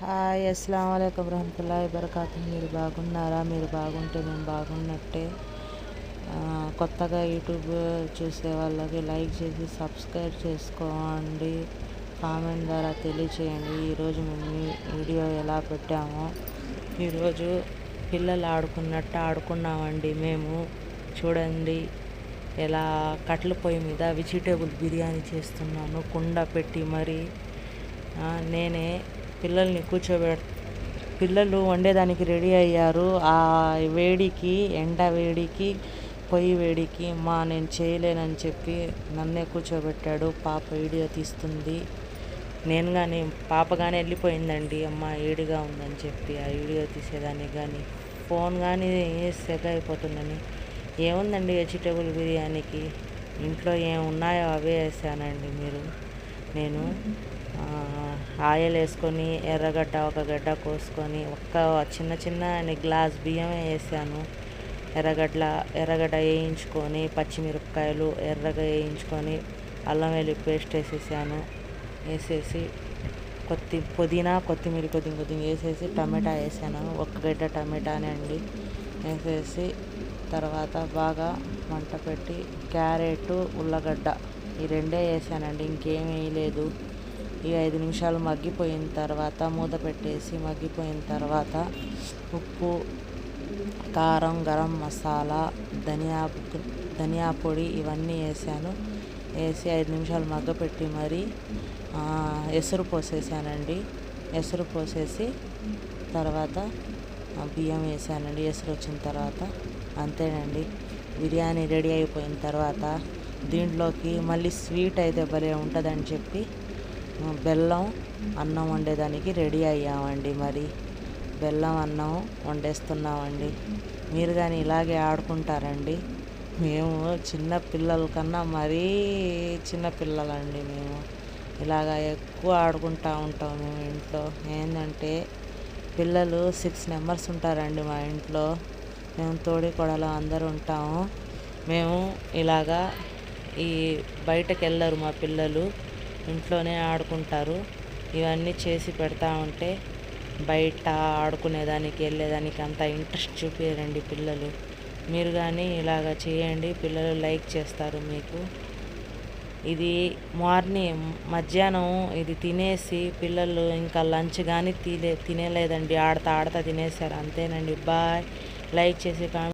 Hi అస్సలం అయికం రహమతుల్లా వబర్కాతు మీరు బాగున్నారా? మీరు బాగుంటే మేము బాగున్నట్టే. కొత్తగా యూట్యూబ్ చూసే వాళ్ళకి లైక్ చేసి సబ్స్క్రైబ్ చేసుకోండి. కామెంట్ ద్వారా తెలియచేయండి. ఈరోజు మేము వీడియో ఎలా పెట్టామో. ఈరోజు పిల్లలు ఆడుకున్నట్టు ఆడుకున్నామండి మేము. చూడండి ఎలా కట్టెల పొయ్యి మీద వెజిటేబుల్ బిర్యానీ చేస్తున్నాను. కుండ పెట్టి మరి నేనే పిల్లల్ని కూర్చోబె పిల్లలు వండేదానికి రెడీ అయ్యారు. ఆ వేడికి ఎండ వేడికి పొయ్యి వేడికి మా నేను చేయలేనని చెప్పి నన్నే కూర్చోబెట్టాడు. పాప వీడియో తీస్తుంది. నేను కానీ పాప కానీ వెళ్ళిపోయిందండి. అమ్మ ఏడిగా ఉందని చెప్పి ఆ వీడియో తీసేదానికి కానీ ఫోన్ కానీ సెగ అయిపోతుందని. ఏముందండి వెజిటేబుల్ బిర్యానీకి? ఇంట్లో ఏమున్నాయో ఉన్నాయో అవే వేసానండి మీరు. నేను ఆయిల్ వేసుకొని ఎర్రగడ్డ ఒక గడ్డ కోసుకొని ఒక్క చిన్న చిన్న గ్లాస్ బియ్యమే వేసాను. ఎర్రగడ్డ ఎర్రగడ్డ వేయించుకొని పచ్చిమిరపకాయలు ఎర్రగా వేయించుకొని అల్లం వెల్లుల్లి పేస్ట్ వేసేసాను. వేసేసి కొత్తి పుదీనా కొత్తిమీర కొద్ది కొద్దిగా వేసేసి టమాటా వేసాను. ఒక గడ్డ టమాటానే అండి. వేసేసి తర్వాత బాగా మంట పెట్టి క్యారెట్ ఉల్లగడ్డ ఈ రెండే వేసానండి. ఇంకేం వేయలేదు. ఈ ఐదు నిమిషాలు మగ్గిపోయిన తర్వాత మూత పెట్టేసి మగ్గిపోయిన తర్వాత ఉప్పు కారం గరం మసాలా ధనియా ధనియా పొడి ఇవన్నీ వేసాను. వేసి ఐదు నిమిషాలు మగ్గపెట్టి మరి ఎసురు పోసేసానండి. ఎసురు పోసేసి తర్వాత బియ్యం వేసానండి. ఎసురు వచ్చిన తర్వాత అంతేనండి. బిర్యానీ రెడీ అయిపోయిన తర్వాత దీంట్లోకి మళ్ళీ స్వీట్ అయితే భలే ఉంటుందని చెప్పి బెల్లం అన్నం వండేదానికి రెడీ అయ్యామండి మరి. బెల్లం అన్నం వండేస్తున్నామండి. మీరు కానీ ఇలాగే ఆడుకుంటారండి. మేము చిన్న పిల్లల కన్నా మరీ చిన్న పిల్లలండి మేము. ఇలాగ ఎక్కువ ఆడుకుంటూ ఉంటాం మేము ఇంట్లో. ఏంటంటే పిల్లలు సిక్స్ మెంబర్స్ ఉంటారండి మా ఇంట్లో. మేము తోడి కొడలు అందరూ ఉంటాము. మేము ఇలాగా ఈ బయటకు వెళ్ళరు మా పిల్లలు. ఇంట్లోనే ఆడుకుంటారు. ఇవన్నీ చేసి పెడతా ఉంటే బయట ఆడుకునేదానికి వెళ్ళేదానికి అంత ఇంట్రెస్ట్ చూపించరండి పిల్లలు. మీరు కానీ ఇలాగ చేయండి పిల్లలు లైక్ చేస్తారు మీకు. ఇది మార్నింగ్ మధ్యాహ్నం ఇది తినేసి పిల్లలు ఇంకా లంచ్ కానీ తినే తినేలేదండి. ఆడతా ఆడతా తినేసారు అంతేనండి. బాయ్. లైక్ చేసి కామెంట్